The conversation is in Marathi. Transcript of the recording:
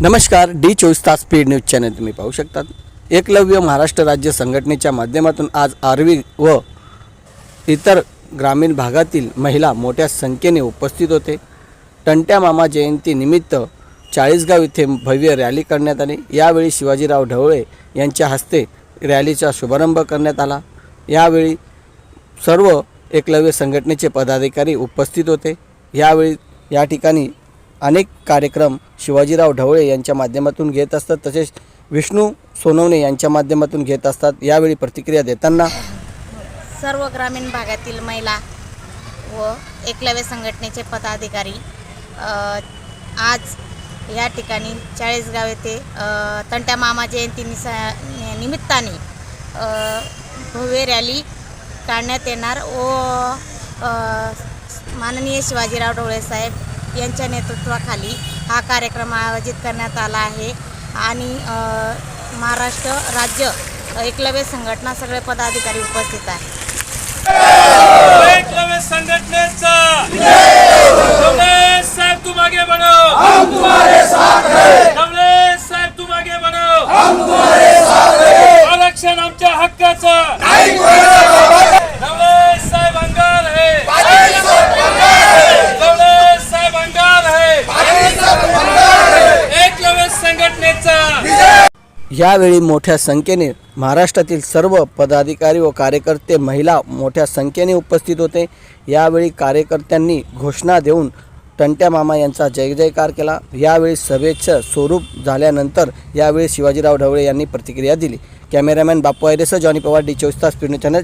नमस्कार डी चोवीस तास स्पीड न्यूज चॅनल तुम्ही पाहू शकतात. एकलव्य महाराष्ट्र राज्य संघटनेच्या माध्यमातून आज आर्वी व इतर ग्रामीण भागातील महिला मोठ्या संख्येने उपस्थित होते. टंट्या मामा जयंतीनिमित्त चाळीसगाव येथे भव्य रॅली करण्यात आली. यावेळी शिवाजीराव ढवळे यांच्या हस्ते रॅलीचा शुभारंभ करण्यात आला. यावेळी सर्व एकलव्य संघटनेचे पदाधिकारी उपस्थित होते. यावेळी या ठिकाणी अनेक कार्यक्रम शिवाजीराव ढवळे यांच्या माध्यमातून घेत असतात तसेच विष्णू सोनवणे यांच्या माध्यमातून घेत असतात. यावेळी प्रतिक्रिया देताना सर्व ग्रामीण भागातील महिला व एकलव्य संघटनेचे पदाधिकारी आज या ठिकाणी चाळीसगाव येथे तंट्या मामा जयंती निसा निमित्ताने भव्य रॅली काढण्यात येणार. व माननीय शिवाजीराव ढोळे साहेब यांच्या नेतृत्वाखाली हा कार्यक्रम आयोजित करण्यात आला आहे. आणि महाराष्ट्र राज्य एकलव्य संघटना सगळे पदाधिकारी उपस्थित आहे एकलव्य संघटनेचा! साहेब तुम आगे बढ़ो हम तुम्हारे साथ हैं साहेब तुम आगे बढ़ो हम तुम्हारे साथ हैं आरक्षण आमच्या हक्काचं! नाही कमलेश साहेब अंगार है कमलेश साहेब अंगार है एकलव्य संघटनेचा यावेळी मोठ्या संख्येने महाराष्ट्रातील सर्व पदाधिकारी व कार्यकर्ते महिला मोठ्या संख्येने उपस्थित होते. यावेळी कार्यकर्त्यांनी घोषणा देऊन टंट्या मामा यांचा जय जयकार केला. यावेळी सभेचं स्वरूप झाल्यानंतर यावेळी शिवाजीराव ढवळे यांनी प्रतिक्रिया दिली. कॅमेरामॅन बापू आयरेसह जॉनी पवार डी चोवीस तास पिढी चॅनल